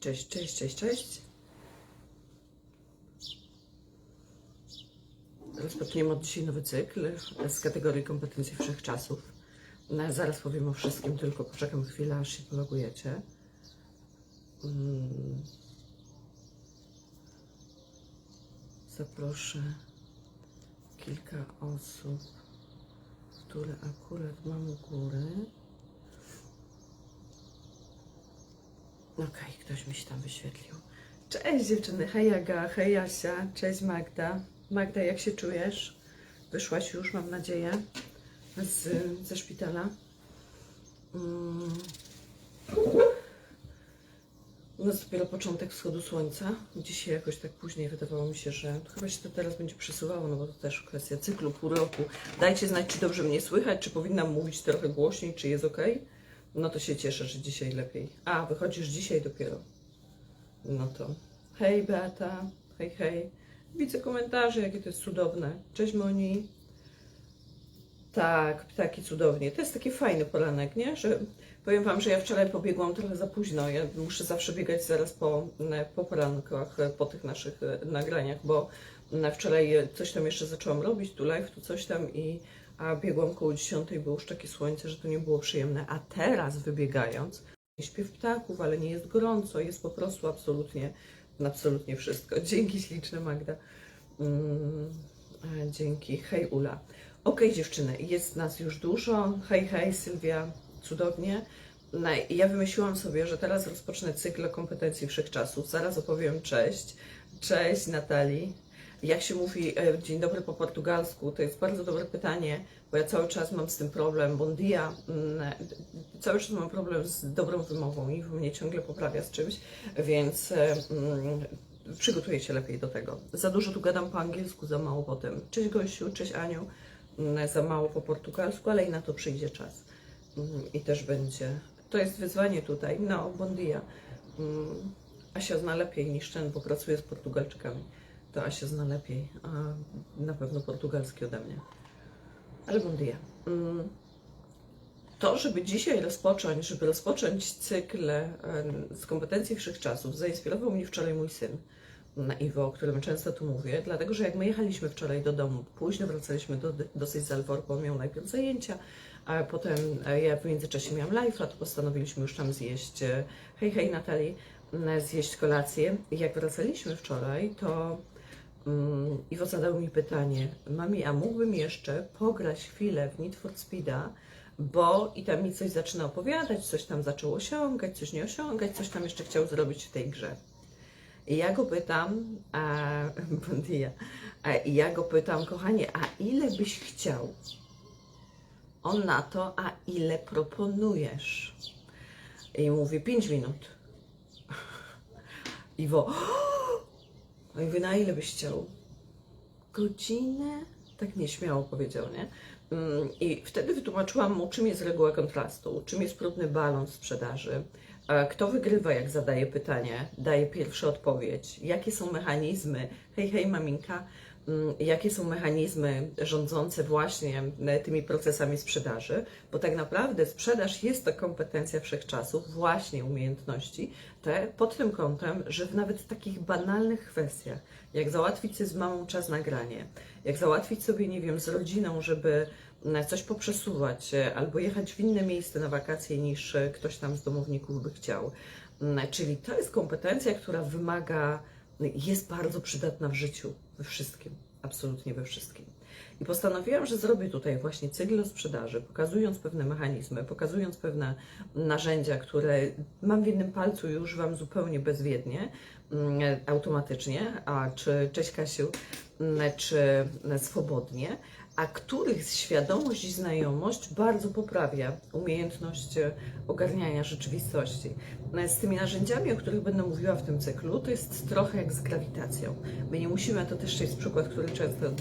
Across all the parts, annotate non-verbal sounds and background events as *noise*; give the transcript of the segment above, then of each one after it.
Cześć, cześć, cześć, cześć. Rozpoczniemy od dzisiaj nowy cykl z kategorii kompetencji wszechczasów. No, zaraz powiem o wszystkim, tylko poczekam chwilę, aż się pologujecie. Mm. Zaproszę kilka osób, które akurat mam u góry. Okej, ktoś mi się tam wyświetlił. Cześć dziewczyny, hej Aga, hej cześć Magda. Magda, jak się czujesz? Wyszłaś już, mam nadzieję, z, ze szpitala. Mm. No jest dopiero początek wschodu słońca. Dzisiaj jakoś tak później wydawało mi się, że chyba się to teraz będzie przesuwało, no bo to też kwestia cyklu pół roku. Dajcie znać, czy dobrze mnie słychać, czy powinnam mówić trochę głośniej, czy jest ok. No to się cieszę, że dzisiaj lepiej. A, wychodzisz dzisiaj dopiero. No to hej Beata, hej hej. Widzę komentarze, jakie to jest cudowne. Cześć Moni. Tak, ptaki cudownie. To jest taki fajny poranek, nie? Że powiem Wam, że ja wczoraj pobiegłam trochę za późno. Ja muszę zawsze biegać zaraz po, po porankach, po tych naszych e, nagraniach, bo na wczoraj coś tam jeszcze zaczęłam robić, tu live, tu coś tam i a biegłam koło 10, było już takie słońce, że to nie było przyjemne. A teraz wybiegając, śpiew ptaków, ale nie jest gorąco, jest po prostu absolutnie, absolutnie wszystko. *laughs* Dzięki śliczne Magda. Mm, dzięki. Hej Ula. Okej dziewczyny, jest nas już dużo. Hej, hej Sylwia, cudownie. No, ja wymyśliłam sobie, że teraz rozpocznę cykl kompetencji wszechczasów. Zaraz opowiem cześć. Cześć Natalii. Jak się mówi e, dzień dobry po portugalsku? To jest bardzo dobre pytanie, bo ja cały czas mam z tym problem. Bon dia. Mm, Cały czas mam problem z dobrą wymową i mnie ciągle poprawia z czymś, więc e, mm, przygotuję się lepiej do tego. Za dużo tu gadam po angielsku, za mało potem. Cześć Gosiu, cześć Aniu. Mm, Za mało po portugalsku, ale i na to przyjdzie czas. I też będzie. To jest wyzwanie tutaj. No, bon dia. Asia zna lepiej niż ten, bo pracuje z Portugalczykami. To Asia zna lepiej, a na pewno portugalski ode mnie. Ale bon dia. Mm, To, żeby dzisiaj rozpocząć, żeby rozpocząć cykl em, z kompetencji wszechczasów, zainspirował mnie wczoraj mój syn, na Iwo, o którym często tu mówię, dlatego że jak my jechaliśmy wczoraj do domu, późno wracaliśmy do, dosyć z Alvor, bo miał najpierw zajęcia, a potem e, ja w międzyczasie miałam live'a, to postanowiliśmy już tam zjeść, e, hej, hej Natalii, zjeść kolację. I jak wracaliśmy wczoraj, to Iwo zadał mi pytanie, mami, a mógłbym jeszcze pograć chwilę w Need for Speeda, bo i tam mi coś zaczyna opowiadać, coś tam zaczął osiągać, coś nie osiągać, coś tam jeszcze chciał zrobić w tej grze. I ja go pytam, a, *laughs* bon dia, a, i ja go pytam, kochanie, a ile byś chciał? On na to, a ile proponujesz? I mówi 5 minut. *laughs* Iwo, a ja mówię, na ile byś chciał? Godzinę? Tak nieśmiało powiedział, nie? Mm, I wtedy wytłumaczyłam mu, czym jest reguła kontrastu, czym jest próbny balans sprzedaży, kto wygrywa, jak zadaje pytanie, daje pierwszą odpowiedź, jakie są mechanizmy, hej, hej, maminka, jakie są mechanizmy rządzące właśnie e, tymi procesami sprzedaży, bo tak naprawdę sprzedaż jest to kompetencja wszechczasów, właśnie umiejętności, te pod tym kątem, że w nawet takich banalnych kwestiach, jak załatwić sobie z mamą czas na granie, jak załatwić sobie, nie wiem, z rodziną, żeby na coś poprzesuwać, e, albo jechać w inne miejsce na wakacje niż e, ktoś tam z domowników by chciał. Mm, Czyli to jest kompetencja, która wymaga, jest bardzo przydatna w życiu, we wszystkim, absolutnie we wszystkim. I postanowiłam, że zrobię tutaj właśnie cykl sprzedaży, pokazując pewne mechanizmy, pokazując pewne narzędzia, które mam w jednym palcu i używam zupełnie bezwiednie, mm, automatycznie, a czy cześć Kasiu, mm, czy swobodnie, a których świadomość i znajomość bardzo poprawia umiejętność e, ogarniania rzeczywistości. No, Z tymi narzędziami, o których będę mówiła w tym cyklu, to jest trochę jak z grawitacją. My nie musimy, to też jest przykład, który często e,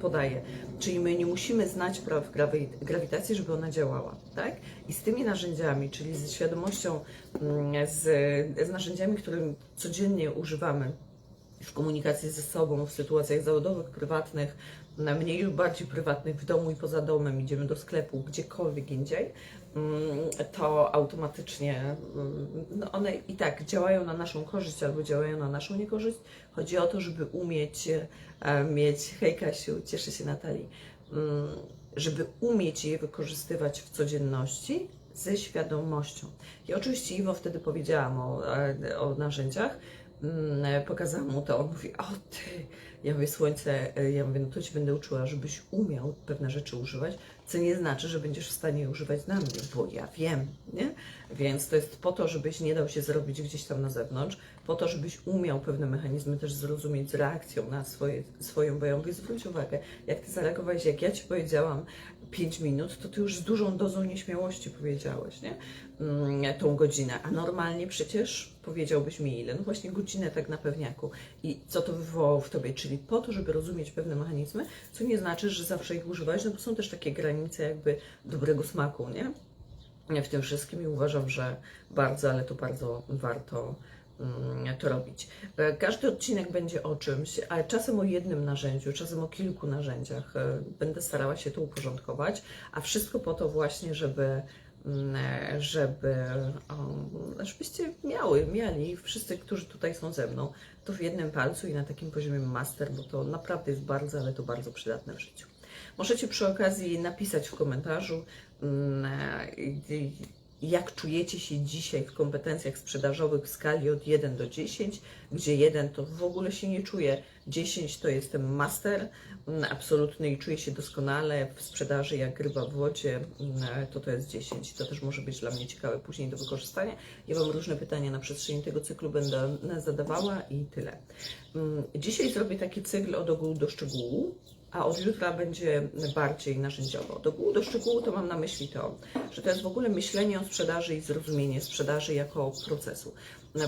podaję, czyli my nie musimy znać praw grawi- grawitacji, żeby ona działała, tak? I z tymi narzędziami, czyli ze świadomością, mm, z, z narzędziami, którym codziennie używamy w komunikacji ze sobą, w sytuacjach zawodowych, prywatnych, na mniej lub bardziej prywatnych, w domu i poza domem, idziemy do sklepu, gdziekolwiek indziej, mm, to automatycznie mm, no one i tak działają na naszą korzyść albo działają na naszą niekorzyść. Chodzi o to, żeby umieć e, mieć, hej Kasiu, cieszę się Natalii, mm, żeby umieć je wykorzystywać w codzienności ze świadomością. I oczywiście Iwo wtedy powiedziałam o, e, o narzędziach, pokazałam mu to, on mówi, o ty, ja mówię, słońce, e, ja mówię, no to Ci będę uczyła, żebyś umiał pewne rzeczy używać, co nie znaczy, że będziesz w stanie używać na mnie, bo ja wiem, nie? Więc to jest po to, żebyś nie dał się zrobić gdzieś tam na zewnątrz, po to, żebyś umiał pewne mechanizmy też zrozumieć z reakcją na swoje, swoją, bo ja mówię, zwróć uwagę, jak Ty zareagowałeś, jak ja Ci powiedziałam 5 minut, to Ty już z dużą dozą nieśmiałości powiedziałeś, nie? Mm, tą godzinę, a normalnie przecież powiedziałbyś mi ile? No właśnie godzinę tak na pewniaku. I co to wywołało w Tobie? Czyli po to, żeby rozumieć pewne mechanizmy, co nie znaczy, że zawsze ich używać, no bo są też takie granice jakby dobrego smaku, nie? w tym wszystkim i uważam, że bardzo, ale to bardzo warto to robić. E, Każdy odcinek będzie o czymś, ale czasem o jednym narzędziu, czasem o kilku narzędziach. E, Będę starała się to uporządkować, a wszystko po to właśnie, żeby mm, e, żeby, żebyście miały, mieli, wszyscy, którzy tutaj są ze mną, to w jednym palcu i na takim poziomie master, bo to naprawdę jest bardzo, ale to bardzo przydatne w życiu. Możecie przy okazji napisać w komentarzu, mm, jak czujecie się dzisiaj w kompetencjach sprzedażowych w skali od 1 do 10, gdzie 1 to w ogóle się nie czuję, 10 to jestem master, mm, absolutny i czuję się doskonale w sprzedaży jak ryba w wodzie, mm, to to jest 10. To też może być dla mnie ciekawe później do wykorzystania. Ja Wam różne pytania na przestrzeni tego cyklu będę zadawała i tyle. Mm, Dzisiaj zrobię taki cykl od ogółu do szczegółu, a od jutra będzie bardziej narzędziowo. Do do szczegółu to mam na myśli to, że to jest w ogóle myślenie o sprzedaży i zrozumienie sprzedaży jako procesu.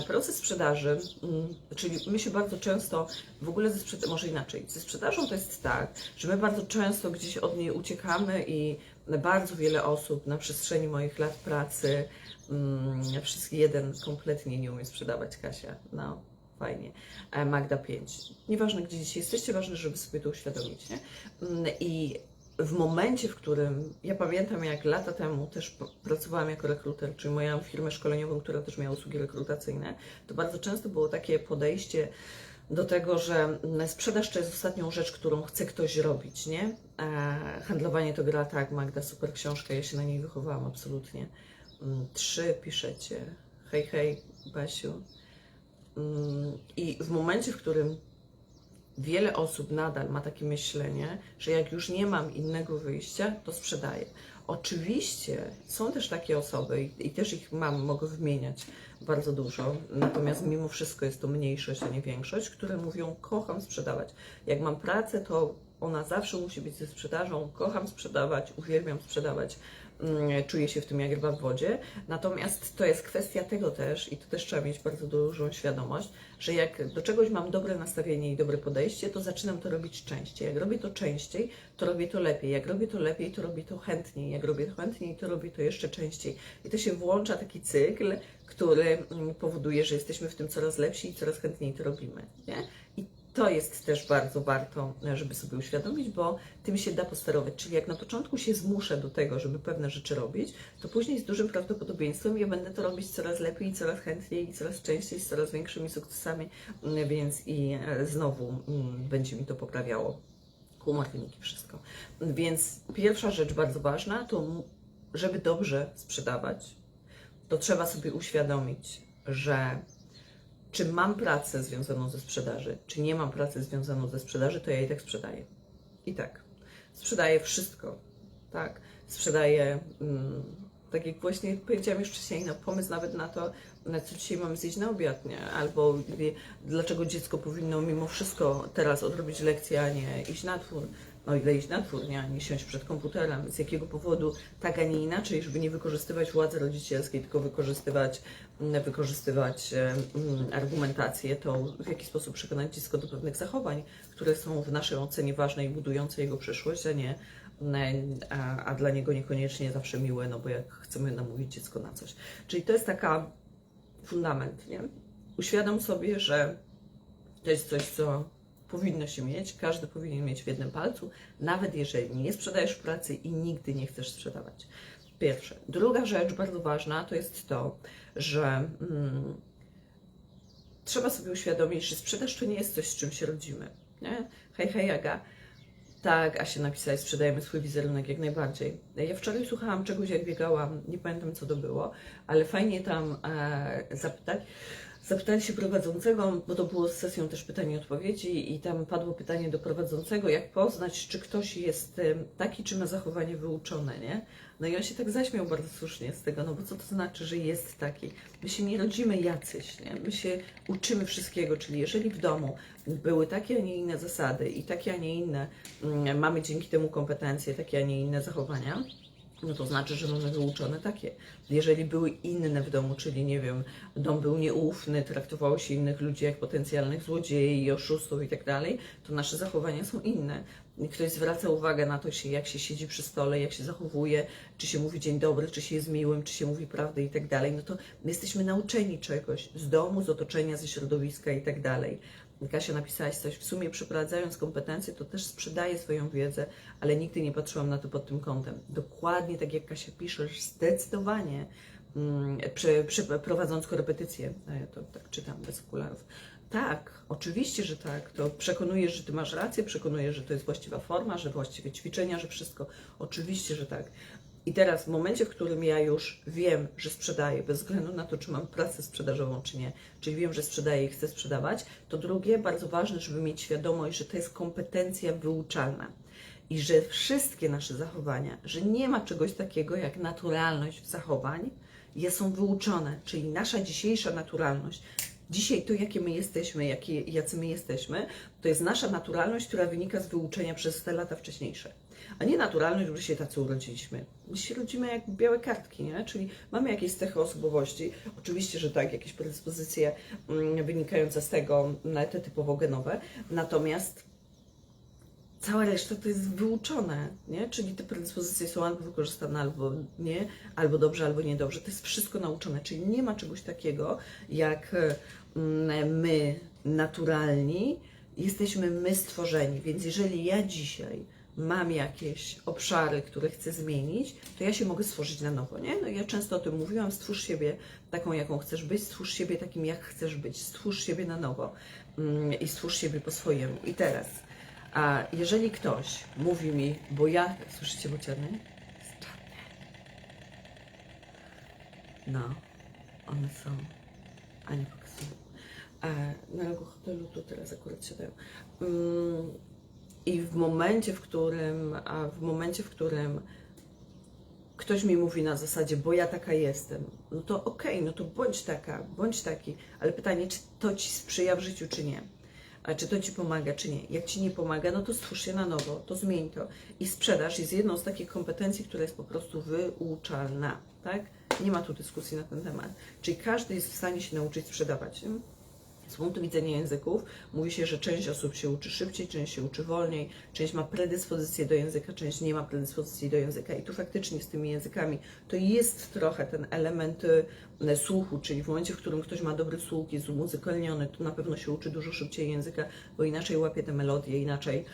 Proces sprzedaży, mm, czyli my się bardzo często w ogóle ze sprzedażą, może inaczej, ze sprzedażą to jest tak, że my bardzo często gdzieś od niej uciekamy i bardzo wiele osób na przestrzeni moich lat pracy, mm, wszystkich jeden kompletnie nie umie sprzedawać Kasia. No, fajnie. E, Magda 5. Nieważne, gdzie dzisiaj jesteście, ważne, żeby sobie to uświadomić. Nie? Mm, I w momencie, w którym ja pamiętam, jak lata temu też pracowałam jako rekruter, czyli miałam firmę szkoleniową, która też miała usługi rekrutacyjne, to bardzo często było takie podejście do tego, że mm, sprzedaż to jest ostatnią rzecz, którą chce ktoś robić, nie? E, handlowanie to gra tak, Magda, super książka, ja się na niej wychowałam absolutnie. Mm, Trzy piszecie. Hej, hej, Basiu. Mm, I w momencie, w którym wiele osób nadal ma takie myślenie, że jak już nie mam innego wyjścia, to sprzedaję. Oczywiście są też takie osoby, i, też ich mam, mogę wymieniać bardzo dużo, natomiast mimo wszystko jest to mniejszość, a nie większość, które mówią: Kocham sprzedawać. Jak mam pracę, to ona zawsze musi być ze sprzedażą. Kocham sprzedawać, uwielbiam sprzedawać czuję się w tym jak ryba w wodzie. Natomiast to jest kwestia tego też, i to też trzeba mieć bardzo dużą świadomość, że jak do czegoś mam dobre nastawienie i dobre podejście, to zaczynam to robić częściej. Jak robię to częściej, to robię to lepiej. Jak robię to lepiej, to robię to chętniej. Jak robię to chętniej, to robię to jeszcze częściej. I to się włącza taki cykl, który mm, powoduje, że jesteśmy w tym coraz lepsi i coraz chętniej to robimy. Nie? To jest też bardzo warto, żeby sobie uświadomić, bo tym się da posterować. Czyli jak na początku się zmuszę do tego, żeby pewne rzeczy robić, to później z dużym prawdopodobieństwem ja będę to robić coraz lepiej, i coraz chętniej, i coraz częściej, z coraz większymi sukcesami, mm, więc i e, znowu mm, będzie mi to poprawiało humor, wyniki, wszystko. Więc pierwsza rzecz bardzo ważna, to żeby dobrze sprzedawać, to trzeba sobie uświadomić, że czy mam pracę związaną ze sprzedaży, czy nie mam pracy związaną ze sprzedaży, to ja i tak sprzedaję. I tak. Sprzedaję wszystko. Tak. Sprzedaję, mm, tak jak właśnie powiedziałam już wcześniej, no, pomysł nawet na to, na co dzisiaj mamy zjeść na obiad, nie? Albo dlaczego dziecko powinno mimo wszystko teraz odrobić lekcję, a nie iść na twór. No ile iść na twór, nie? Nie siąść przed komputerem. Z jakiego powodu tak, a nie inaczej, żeby nie wykorzystywać władzy rodzicielskiej, tylko wykorzystywać mm, wykorzystywać argumentację, to w jaki sposób przekonać dziecko do pewnych zachowań, które są w naszej ocenie ważne i budujące jego przyszłość, a nie mm, a, a dla niego niekoniecznie zawsze miłe, no bo jak chcemy namówić dziecko na coś. Czyli to jest taka fundament, nie? Uświadom sobie, że to jest coś, co powinno się mieć, każdy powinien mieć w jednym palcu, nawet jeżeli nie sprzedajesz w pracy i nigdy nie chcesz sprzedawać. Pierwsze. Druga rzecz bardzo ważna to jest to, że mm, trzeba sobie uświadomić, że sprzedaż to nie jest coś, z czym się rodzimy. Nie? Hej, hej, Aga. Tak, Asia napisała, sprzedajemy swój wizerunek jak najbardziej. Ja wczoraj słuchałam czegoś, jak biegałam, nie pamiętam co to było, ale fajnie tam e, zapytać. Zapytali się prowadzącego, bo to było z sesją też pytań i odpowiedzi, i tam padło pytanie do prowadzącego, jak poznać, czy ktoś jest taki, czy ma zachowanie wyuczone, nie? No i on się tak zaśmiał bardzo słusznie z tego, no bo co to znaczy, że jest taki? My się nie rodzimy jacyś, nie? My się uczymy wszystkiego, czyli jeżeli w domu były takie, a nie inne zasady i takie, a nie inne, mm, mamy dzięki temu kompetencje, takie, a nie inne zachowania, no to znaczy, że mamy wyuczone takie. Jeżeli były inne w domu, czyli nie wiem, dom był nieufny, traktowało się innych ludzi jak potencjalnych złodziei, oszustów i tak dalej, to nasze zachowania są inne. Ktoś zwraca uwagę na to, jak się siedzi przy stole, jak się zachowuje, czy się mówi dzień dobry, czy się jest miłym, czy się mówi prawdę i tak dalej. No to my jesteśmy nauczeni czegoś z domu, z otoczenia, ze środowiska i tak dalej. Kasia napisałaś coś, w sumie przeprowadzając kompetencje, to też sprzedaję swoją wiedzę, ale nigdy nie patrzyłam na to pod tym kątem. Dokładnie tak jak Kasia piszesz, zdecydowanie mm, przy, przy, prowadząc korepetycje, ja to tak czytam bez okularów. Tak, oczywiście, że tak. To przekonujesz, że ty masz rację, przekonujesz, że to jest właściwa forma, że właściwe ćwiczenia, że wszystko. Oczywiście, że tak. I teraz w momencie, w którym ja już wiem, że sprzedaję, bez względu na to, czy mam pracę sprzedażową, czy nie, czyli wiem, że sprzedaję i chcę sprzedawać, to drugie, bardzo ważne, żeby mieć świadomość, że to jest kompetencja wyuczalna. I że wszystkie nasze zachowania, że nie ma czegoś takiego jak naturalność zachowań, je są wyuczone, czyli nasza dzisiejsza naturalność, dzisiaj to, jakie my jesteśmy, jakie, jacy my jesteśmy, to jest nasza naturalność, która wynika z wyuczenia przez te lata wcześniejsze. A nie naturalność, że się tacy urodziliśmy. My się rodzimy jak białe kartki, nie? Czyli mamy jakieś cechy osobowości. Oczywiście, że tak, jakieś predyspozycje mm, wynikające z tego, mm, te typowo genowe. Natomiast cała reszta to jest wyuczone, nie? Czyli te predyspozycje są albo wykorzystane, albo nie, albo dobrze, albo niedobrze. To jest wszystko nauczone, czyli nie ma czegoś takiego jak mm, my naturalni, jesteśmy my stworzeni. Więc jeżeli ja dzisiaj mam jakieś obszary, które chcę zmienić, to ja się mogę stworzyć na nowo, nie? No ja często o tym mówiłam, stwórz siebie taką, jaką chcesz być, stwórz siebie takim, jak chcesz być, stwórz siebie na nowo mm, i stwórz siebie po swojemu. I teraz, a jeżeli ktoś mówi mi, bo ja, słyszycie bociany? Czarne. No, one są, a nie pokazują. A na rogu hotelu tu teraz akurat siadają. Mm, I w momencie, w którym, w momencie, w którym ktoś mi mówi na zasadzie, bo ja taka jestem, no to okej, no to bądź taka, bądź taki, ale pytanie, czy to ci sprzyja w życiu, czy nie? A czy to ci pomaga, czy nie? Jak ci nie pomaga, no to stwórz się na nowo, to zmień to. I sprzedaż jest jedną z takich kompetencji, która jest po prostu wyuczalna, tak? Nie ma tu dyskusji na ten temat. Czyli każdy jest w stanie się nauczyć sprzedawać. Nie? Z punktu widzenia języków mówi się, że część osób się uczy szybciej, część się uczy wolniej, część ma predyspozycję do języka, część nie ma predyspozycji do języka. I tu faktycznie z tymi językami to jest trochę ten element y, słuchu, czyli w momencie, w którym ktoś ma dobry słuch, jest umuzykalniony, to na pewno się uczy dużo szybciej języka, bo inaczej łapie te melodie, inaczej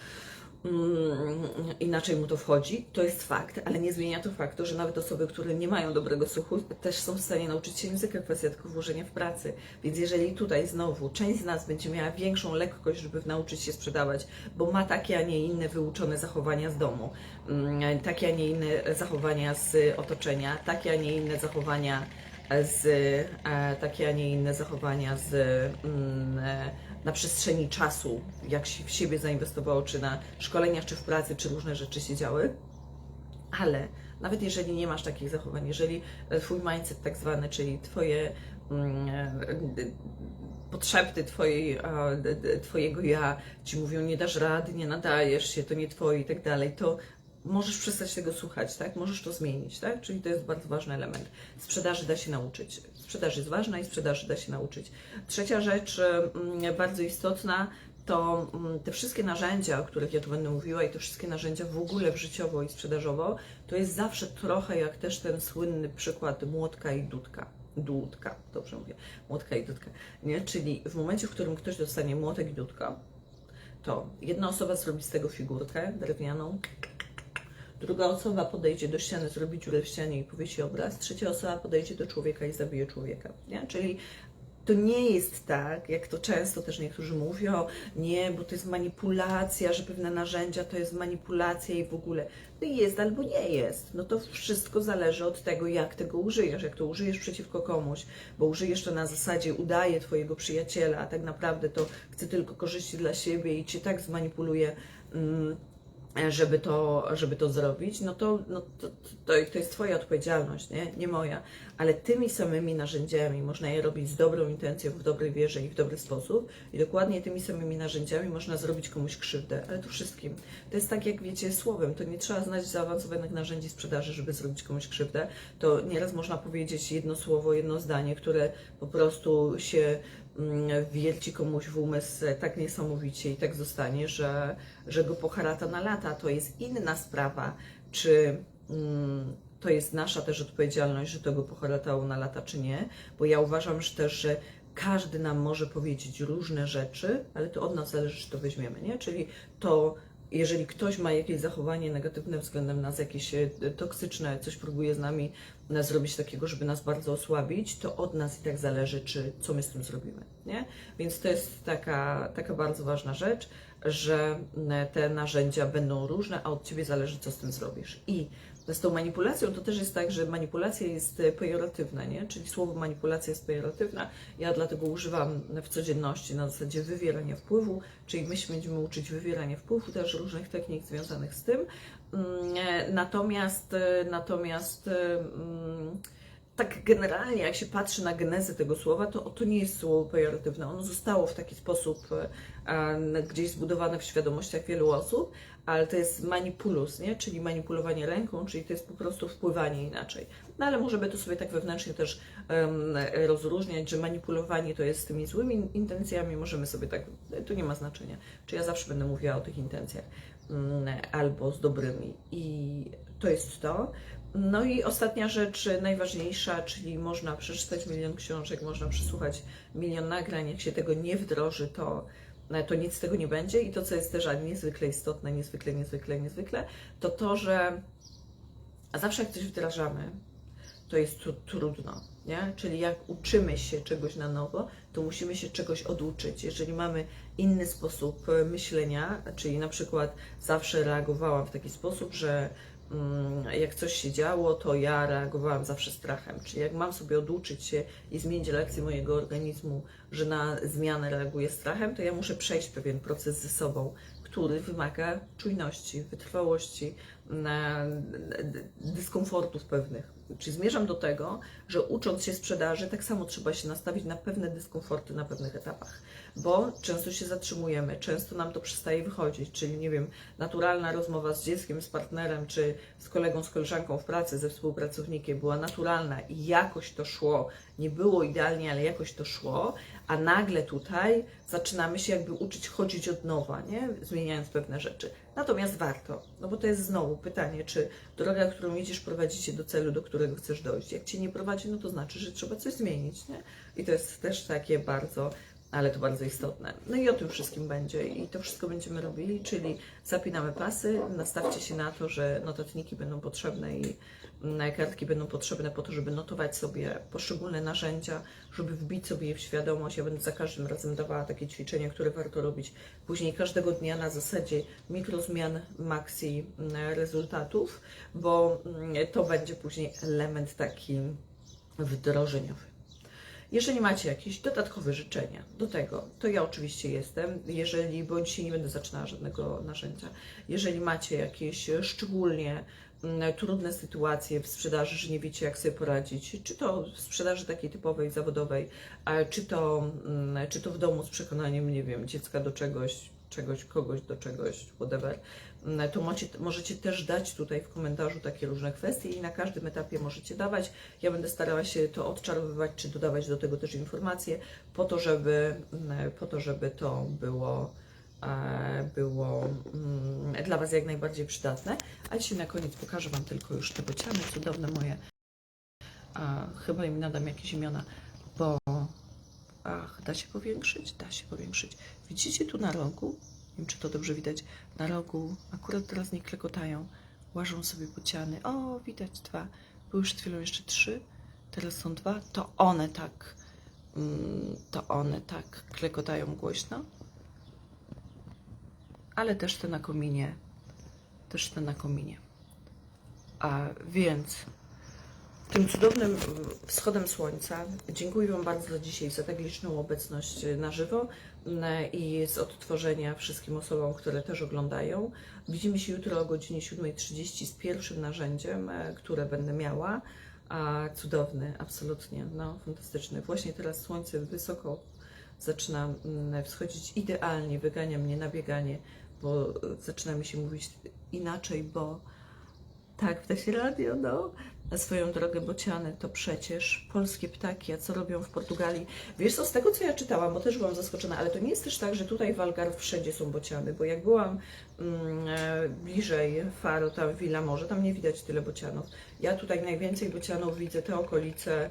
inaczej mu to wchodzi, to jest fakt, ale nie zmienia to faktu, że nawet osoby, które nie mają dobrego słuchu, też są w stanie nauczyć się języka, kwestia tylko włożenia w pracy. Więc jeżeli tutaj znowu część z nas będzie miała większą lekkość, żeby nauczyć się sprzedawać, bo ma takie, a nie inne wyuczone zachowania z domu, mm, takie, a nie inne zachowania z otoczenia, takie, a nie inne zachowania z, e, takie, a nie inne zachowania z mm, e, na przestrzeni czasu, jak się w siebie zainwestowało, czy na szkoleniach, czy w pracy, czy różne rzeczy się działy. Ale nawet jeżeli nie masz takich zachowań, jeżeli e, twój mindset tak zwany, czyli twoje mm, potrzeby twojej, twojego ja ci mówią nie dasz rady, nie nadajesz się, to nie twoje i tak dalej, to możesz przestać tego słuchać, tak? Możesz to zmienić, tak? Czyli to jest bardzo ważny element. Sprzedaży da się nauczyć. Sprzedaż jest ważna i sprzedaży da się nauczyć. Trzecia rzecz, mm, bardzo istotna, to mm, te wszystkie narzędzia, o których ja tu będę mówiła i te wszystkie narzędzia w ogóle życiowo i sprzedażowo, to jest zawsze trochę jak też ten słynny przykład młotka i dudka. Dudka, dobrze mówię, młotka i dudka, nie? Czyli w momencie, w którym ktoś dostanie młotek i dudka, to jedna osoba zrobi z tego figurkę drewnianą, druga osoba podejdzie do ściany, zrobi dziurę w ścianie i powiesi obraz, trzecia osoba podejdzie do człowieka i zabije człowieka. Nie? Czyli to nie jest tak, jak to często też niektórzy mówią, nie, bo to jest manipulacja, że pewne narzędzia to jest manipulacja i w ogóle. No jest albo nie jest. No to wszystko zależy od tego, jak tego użyjesz, jak to użyjesz przeciwko komuś, bo użyjesz to na zasadzie udaje Twojego przyjaciela, a tak naprawdę to chce tylko korzyści dla siebie i Cię tak zmanipuluje. Mm, żeby to, żeby to zrobić, no to, no to, to, to jest Twoja odpowiedzialność, nie? nie moja. Ale tymi samymi narzędziami można je robić z dobrą intencją, w dobrej wierze i w dobry sposób. I dokładnie tymi samymi narzędziami można zrobić komuś krzywdę, ale to wszystkim. To jest tak, jak wiecie, słowem. To nie trzeba znać zaawansowanych narzędzi sprzedaży, żeby zrobić komuś krzywdę. To nieraz można powiedzieć jedno słowo, jedno zdanie, które po prostu się wierci komuś w umysł tak niesamowicie i tak zostanie, że, że go poharata na lata. To jest inna sprawa, czy mm, to jest nasza też odpowiedzialność, że to go poharatało na lata, czy nie, bo ja uważam że też, że każdy nam może powiedzieć różne rzeczy, ale to od nas zależy, czy to weźmiemy, nie? Czyli to, jeżeli ktoś ma jakieś zachowanie negatywne względem nas, jakieś e, toksyczne, coś próbuje z nami zrobić takiego, żeby nas bardzo osłabić, to od nas i tak zależy, czy co my z tym zrobimy, nie? Więc to jest taka, taka bardzo ważna rzecz, że te narzędzia będą różne, a od Ciebie zależy, co z tym zrobisz. I z tą manipulacją to też jest tak, że manipulacja jest e, pejoratywna, nie? Czyli słowo manipulacja jest pejoratywna. Ja dlatego używam w codzienności na zasadzie wywierania wpływu, czyli my się będziemy uczyć wywierania wpływu, też różnych technik związanych z tym. Mm, e, Natomiast, e, natomiast mm, tak generalnie, jak się patrzy na genezę tego słowa, to to nie jest słowo pejoratywne. Ono zostało w taki sposób e, gdzieś zbudowane w świadomościach wielu osób, ale to jest manipulus, nie? czyli manipulowanie ręką, czyli to jest po prostu wpływanie inaczej. No ale możemy to sobie tak wewnętrznie też um, rozróżniać, że manipulowanie to jest tymi złymi intencjami, możemy sobie tak, to nie ma znaczenia. Czy ja zawsze będę mówiła o tych intencjach, um, albo z dobrymi. I to jest to. No i ostatnia rzecz, najważniejsza, czyli można przeczytać milion książek, można przesłuchać milion nagrań. Jak się tego nie wdroży, to, to nic z tego nie będzie. I to, co jest też niezwykle istotne, niezwykle, niezwykle, niezwykle, to to, że zawsze jak coś wdrażamy, to jest tu trudno, nie? Czyli jak uczymy się czegoś na nowo, to musimy się czegoś oduczyć. Jeżeli mamy inny sposób myślenia, czyli na przykład zawsze reagowałam w taki sposób, że jak coś się działo, to ja reagowałam zawsze strachem. Czyli jak mam sobie oduczyć się i zmienić reakcję mojego organizmu, że na zmianę reaguje strachem, to ja muszę przejść pewien proces ze sobą, który wymaga czujności, wytrwałości, dyskomfortów pewnych. Czyli zmierzam do tego, że ucząc się sprzedaży, tak samo trzeba się nastawić na pewne dyskomforty na pewnych etapach, bo często się zatrzymujemy, często nam to przestaje wychodzić, czyli nie wiem, naturalna rozmowa z dzieckiem, z partnerem, czy z kolegą, z koleżanką w pracy, ze współpracownikiem była naturalna i jakoś to szło, nie było idealnie, ale jakoś to szło, a nagle tutaj zaczynamy się jakby uczyć chodzić od nowa, nie? zmieniając pewne rzeczy. Natomiast warto, no bo to jest znowu pytanie, czy droga, którą idziesz, prowadzi cię do celu, do którego chcesz dojść. Jak cię nie prowadzi, no to znaczy, że trzeba coś zmienić. Nie? I to jest też takie bardzo, ale to bardzo istotne. No i o tym wszystkim będzie i to wszystko będziemy robili, czyli zapinamy pasy, nastawcie się na to, że notatniki będą potrzebne i kartki będą potrzebne po to, żeby notować sobie poszczególne narzędzia, żeby wbić sobie je w świadomość. Ja będę za każdym razem dawała takie ćwiczenia, które warto robić później każdego dnia na zasadzie mikrozmian, maxi mm, rezultatów, bo mm, to będzie później element taki wdrożeniowy. Jeżeli macie jakieś dodatkowe życzenia do tego, to ja oczywiście jestem. Jeżeli, bo dzisiaj nie będę zaczynała żadnego narzędzia. Jeżeli macie jakieś szczególnie trudne sytuacje w sprzedaży, że nie wiecie, jak sobie poradzić, czy to w sprzedaży takiej typowej, zawodowej, czy to, mm, czy to w domu z przekonaniem, nie wiem, dziecka do czegoś, czegoś, kogoś do czegoś, whatever, mm, to możecie, możecie też dać tutaj w komentarzu takie różne kwestie i na każdym etapie możecie dawać. Ja będę starała się to odczarowywać, czy dodawać do tego też informacje, po to, żeby, mm, po to, żeby to było, mm, dla Was jak najbardziej przydatne. A dzisiaj na koniec pokażę Wam tylko już te bociany cudowne moje. A, chyba im nadam jakieś imiona, bo Ach, da się powiększyć? Da się powiększyć. Widzicie tu na rogu? wiem czy to dobrze widać, na rogu, akurat teraz nie klekotają, łażą sobie bociany. O, widać dwa. Były przed chwilą jeszcze trzy, teraz są dwa. To one tak, mm, to one tak klekotają głośno. Ale też te na kominie, też te na kominie. A więc tym cudownym mm, wschodem słońca dziękuję Wam bardzo dzisiaj, za tak liczną obecność na żywo mm, i z odtworzenia wszystkim osobom, które też oglądają. Widzimy się jutro o godzinie 7.30 z pierwszym narzędziem, e, które będę miała. A cudowny, absolutnie, no fantastyczny. Właśnie teraz słońce wysoko zaczyna mm, wschodzić idealnie, wygania mnie na bieganie, bo zaczyna mi się mówić inaczej, bo tak, ptasie radio, no. Na swoją drogę bociany to przecież polskie ptaki, a co robią w Portugalii? Wiesz co, z tego co ja czytałam, bo też byłam zaskoczona, ale to nie jest też tak, że tutaj w Algarve wszędzie są bociany, bo jak byłam mm, e, bliżej Faro, tam Villa Morze, tam nie widać tyle bocianów. Ja tutaj najwięcej bocianów widzę te okolice,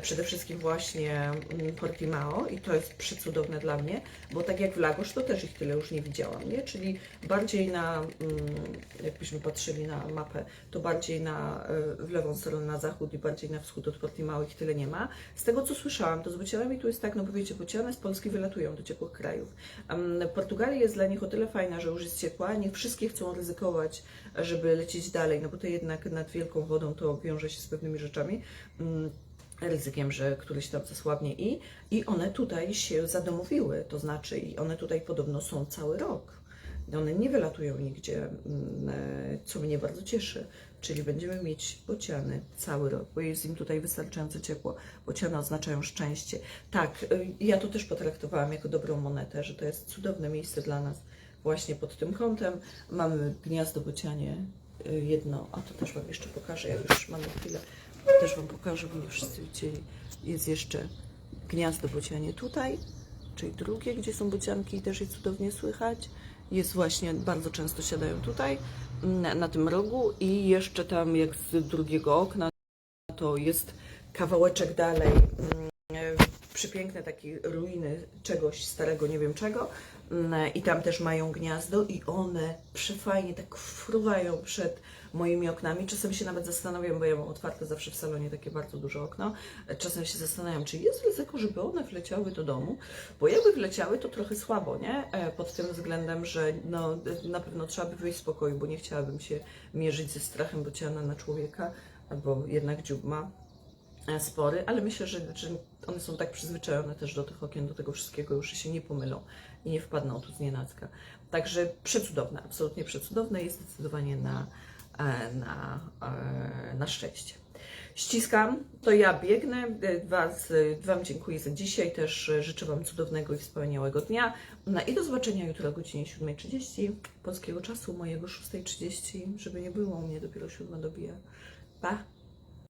przede wszystkim właśnie mm, Portimao i to jest przecudowne dla mnie, bo tak jak w Lagos, to też ich tyle już nie widziałam, nie? Czyli bardziej na, mm, jakbyśmy patrzyli na mapę, to bardziej na, e, w lewą stronę na zachód i bardziej na wschód od Portimao ich tyle nie ma. Z tego co słyszałam, to z bocianami tu jest tak, no bo wiecie, z Polski wylatują do ciepłych krajów. Portugalia jest dla nich o tyle fajna, że już jest ciepła, nie wszystkie chcą ryzykować, żeby lecieć dalej, no bo to jednak nad wielką wodą to wiąże się z pewnymi rzeczami. Ryzykiem, że któryś tam zasłabnie i, i one tutaj się zadomowiły, to znaczy i one tutaj podobno są cały rok. One nie wylatują nigdzie, mm, e, co mnie bardzo cieszy. Czyli będziemy mieć bociany cały rok, bo jest im tutaj wystarczająco ciepło. Bociany oznaczają szczęście. Tak, y, ja to też potraktowałam jako dobrą monetę, że to jest cudowne miejsce dla nas. Właśnie pod tym kątem mamy gniazdo bocianie y, jedno, a to też Wam jeszcze pokażę, jak już mamy chwilę, też Wam pokażę, bo nie wszyscy widzieli. Jest jeszcze gniazdo bocianie tutaj, czyli drugie, gdzie są bocianki i też je cudownie słychać. Jest właśnie, bardzo często siadają tutaj, na, na tym rogu i jeszcze tam jak z drugiego okna to jest kawałeczek dalej mm, przepiękne takie ruiny czegoś starego, nie wiem czego Mm, i tam też mają gniazdo i one przefajnie tak fruwają przed moimi oknami. Czasem się nawet zastanawiam, bo ja mam otwarte zawsze w salonie takie bardzo duże okno, czasem się zastanawiam, czy jest ryzyko, żeby one wleciały do domu, bo jakby wleciały, to trochę słabo, nie? E, Pod tym względem, że no, na pewno trzeba by wyjść z pokoju, bo nie chciałabym się mierzyć ze strachem bociana na człowieka, albo jednak dziób ma e, spory, ale myślę, że, że one są tak przyzwyczajone też do tych okien, do tego wszystkiego, już się nie pomylą i nie wpadną tu z nienacka. Także przecudowne, absolutnie przecudowne i zdecydowanie na, na, e, na szczęście. Ściskam, to ja biegnę. E, Was, e, Wam dziękuję za dzisiaj. Też e, życzę Wam cudownego i wspaniałego dnia. No i do zobaczenia jutro o godzinie 7.30 polskiego czasu, mojego 6.30, żeby nie było u mnie dopiero 7 dobija. Pa!